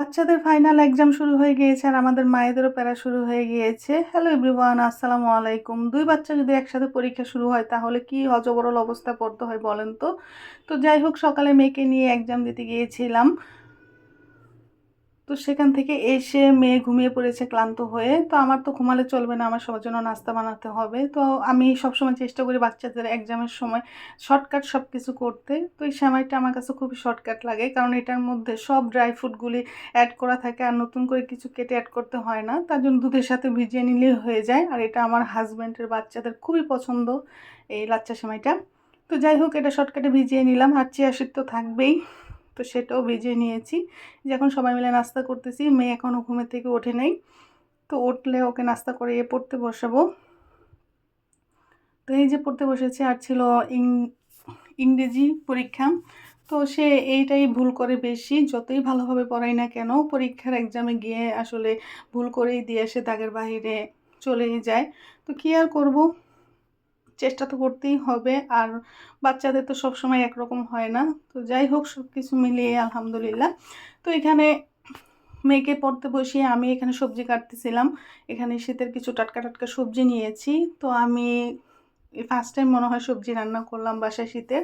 বাচ্চাদের final exam শুরু হয়ে গিয়েছে আর আমাদের মায়েদেরও প্যারা শুরু হয়ে গিয়েছে। হ্যালো এভরিওয়ান আসসালামু আলাইকুম। দুই বাচ্চা যদি একসাথে পরীক্ষা শুরু হয়, তাহলে কি হজবরল অবস্থা পড়তে হয় বলেন তো? তো যাই হোক, সকালে মেয়েকে নিয়ে এক্সাম দিতে গিয়েছিলাম। তো সেখান থেকে এসে মেয়ে ঘুমিয়ে পড়েছে, ক্লান্ত হয়ে। তো আমার তো ঘুমালে চলবে না, আমার সবার জন্য নাস্তা বানাতে হবে। তো আমি সবসময় চেষ্টা করি বাচ্চাদের এক্সামের সময় শর্টকাট সব কিছু করতে। তো এই সময়টা আমার কাছে খুবই শর্টকাট লাগে, কারণ এটার মধ্যে সব ড্রাই ফ্রুটগুলি অ্যাড করা থাকে আর নতুন করে কিছু কেটে অ্যাড করতে হয় না। তার জন্য দুধের সাথে ভিজিয়ে নিলেই হয়ে যায়। আর এটা আমার হাজব্যান্ডের বাচ্চাদের খুবই পছন্দ, এই লাচ্চা সেমাইটা। তো যাই হোক, এটা শর্টকাটে ভিজিয়ে নিলাম। আর চিয়াশিট তো থাকবেই। তো সেটাও ভেজে নিয়েছি। যে এখন সবাই মিলে নাস্তা করতেছি, মেয়ে এখনও ঘুমের থেকে ওঠে নেই। তো উঠলে ওকে নাস্তা করে পড়তে বসাবো। তো এই যে পড়তে বসেছে, আর ছিল ইংরেজি পরীক্ষা। তো সে এইটাই ভুল করে বেশি। যতই ভালোভাবে পড়াই না কেন, পরীক্ষার এক্সামে গিয়ে আসলে ভুল করেই দিয়ে সে দাগের বাহিরে চলেই যায়। তো কী আর করব? চেষ্টা তো করতেই হবে। আর বাচ্চাদের তো সবসময় একরকম হয় না। তো যাই হোক সব কিছু মিলিয়ে আলহামদুলিল্লাহ। তো এখানে মেয়েকে পড়তে বসিয়ে আমি এখানে সবজি কাটতেছিলাম। এখানে শীতের কিছু টাটকা টাটকা সবজি নিয়েছি। তো আমি ফার্স্ট টাইম মনে হয় সবজি রান্না করলাম বাসায় শীতের।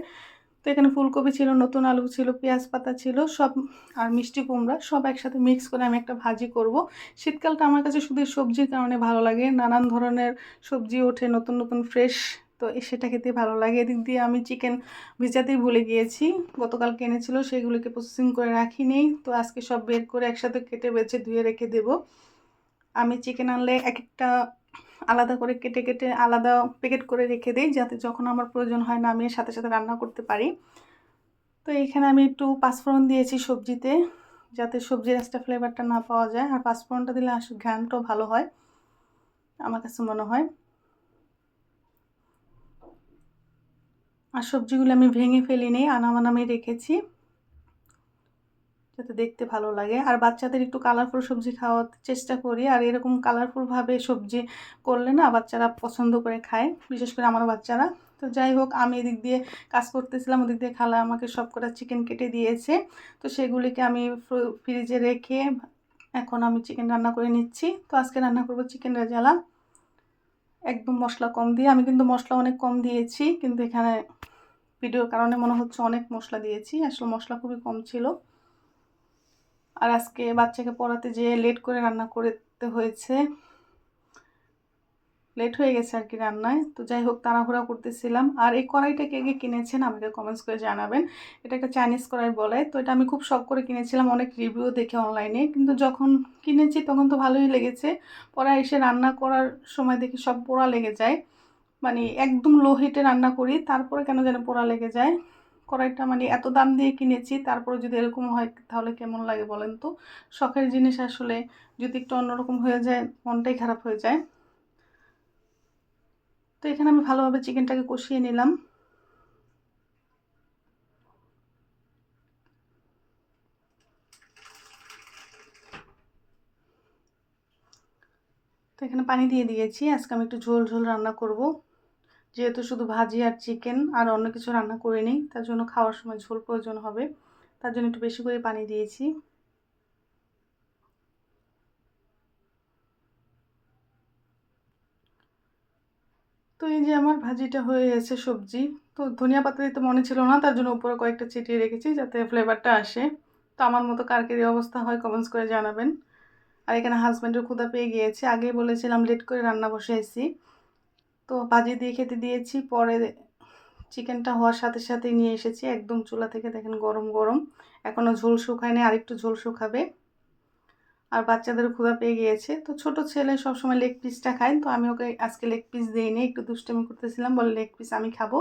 তো এখানে ফুলকপি ছিল, নতুন আলু ছিল, পেঁয়াজ পাতা ছিল, সব আর মিষ্টি কুমড়া সব একসাথে মিক্স করে আমি একটা ভাজি করব। শীতকালটা আমার কাছে শুধু সবজির কারণে ভালো লাগে। নানান ধরনের সবজি ওঠে, নতুন নতুন ফ্রেশ তো সেটা খেতে ভালো লাগে। এদিক দিয়ে আমি চিকেন ভিজাতেই ভুলে গিয়েছি। গতকাল কিনেছিল সেগুলোকে প্রসেসিং করে রাখি নেই তো আজকে সব বের করে একসাথে কেটে বেছে ধুয়ে রেখে দেব। আমি চিকেন আনলে এক একটা আলাদা করে কেটে কেটে আলাদা প্যাকেট করে রেখে দিই, যাতে যখন আমার প্রয়োজন হয় না আমি সাথে সাথে রান্না করতে পারি। তো এইখানে আমি একটু পাঁচফোড়ন দিয়েছি সবজিতে, যাতে সবজির একটা ফ্লেভারটা না পাওয়া যায়। আর পাঁচফোড়নটা দিলে আসলে ঘ্রানটাও ভালো হয়, আমার কাছে মনে হয়। আর সবজিগুলো আমি ভেঙে ফেলিনি আনামানামি রেখেছি, যাতে দেখতে ভালো লাগে। আর বাচ্চাদের একটু কালারফুল সবজি খাওয়ার চেষ্টা করি, আর এরকম কালারফুলভাবে সবজি করলে না বাচ্চারা পছন্দ করে খায়, বিশেষ করে আমার বাচ্চারা। তো যাই হোক, আমি এদিক দিয়ে কাজ করতেছিলাম, ওদিক দিয়ে খালা আমাকে সব কটা চিকেন কেটে দিয়েছে। তো সেগুলিকে আমি ফ্রিজে রেখে এখন আমি চিকেন রান্না করে নিচ্ছি। তো আজকে রান্না করব চিকেন রেজালা একদম মশলা কম দিয়ে, আমি কিন্তু মশলা অনেক কম দিয়েছি, কিন্তু এখানে ভিডিওর কারণে মনে হচ্ছে অনেক মশলা দিয়েছি, আসলে মশলা খুবই কম ছিল। আর আজকে বাচ্চাকে পড়াতে যেয়ে লেট করে রান্না করতে হয়েছে। লেট হয়ে গেছে আর কি রান্নায়। তো যাই হোক, তাড়াহুড়া করতেছিলাম। আর এই কড়াইটা কে কে কিনেছেন আমাকে কমেন্টস করে জানাবেন। এটা একটা চাইনিজ কড়াই বলে। তো এটা আমি খুব শখ করে কিনেছিলাম অনেক রিভিউ দেখে অনলাইনে কিন্তু যখন কিনেছি তখন তো ভালোই লেগেছে। পরে এসে রান্না করার সময় দেখি সব পোড়া লেগে যায়। মানে একদম লো হিটে রান্না করি। তারপরে কেন যেন পোড়া লেগে যায়। কড়াইটা মানে এত দাম দিয়ে কিনেছি। তারপরে যদি এরকম হয় তাহলে কেমন লাগে বলেন তো? শখের জিনিস আসলে যদি একটু অন্যরকম হয়ে যায়, মনটাই খারাপ হয়ে যায়। তো এখানে আমি ভালোভাবে চিকেনটাকে কষিয়ে নিলাম। তো এখানে পানি দিয়ে দিয়েছি। আজকে আমি একটু ঝোল ঝোল রান্না করব। যেহেতু শুধু ভাজি আর চিকেন আর অন্য কিছু রান্না করে নিই তার জন্য খাওয়ার সময় ঝোল প্রয়োজন হবে, তার জন্য একটু বেশি করে পানি দিয়েছি। তো এই যে আমার ভাজিটা হয়ে গেছে সবজি, তো ধনিয়া পাতা দিতে মনে ছিল না, তার জন্য উপরে কয়েকটা চিটিয়ে রেখেছি যাতে ফ্লেভারটা আসে। তো আমার মতো কারকের অবস্থা হয় কমেন্টস করে জানাবেন। আর এখানে হাজব্যান্ডের ক্ষুদা পেয়ে গিয়েছে। আগেই বলেছিলাম লেট করে রান্না বসেছি তো ভাজি দিয়ে খেতে দিয়েছি, পরে চিকেনটা হওয়ার সাথে সাথেই নিয়ে এসেছি। একদম চুলা থেকে দেখেন গরম গরম। এখনও ঝোল শুকায়নি, আরেকটু ঝোল শুকাবে। আর বাচ্চাদের ক্ষুধা পেয়ে গিয়েছে। তো ছোট ছেলে সবসময় লেগ পিসটা খায়। তো আমি ওকে আজকে লেগ পিস দিইনি, একটু দুষ্টমি করতেছিলাম। বলে লেগ পিস আমি খাব।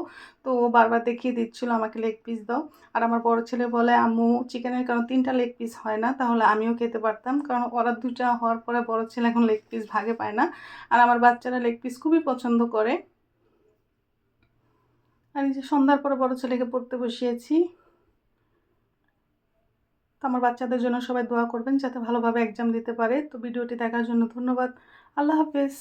তো ও বারবার দেখিয়ে দিচ্ছিল, আমাকে লেগ পিস দাও। আর আমার বড় ছেলে বলে, আম্মু, চিকেনের কারণ তিনটা লেগ পিস হয় না, তাহলে আমিও খেতে পারতাম। কারণ ওরা দুটা হওয়ার পরে বড় ছেলে এখন লেগ পিস ভাগে পায় না। আর আমার বাচ্চারা লেগ পিস খুবই পছন্দ করে। আর এই যে সন্ধ্যার পরে বড় ছেলেকে পড়তে বসিয়েছি। আমার বাচ্চাদের জন্য সবাই দোয়া করবেন যাতে ভালোভাবে এক্সাম দিতে পারে। তো ভিডিওটি দেখার জন্য ধন্যবাদ। আল্লাহ হাফেজ।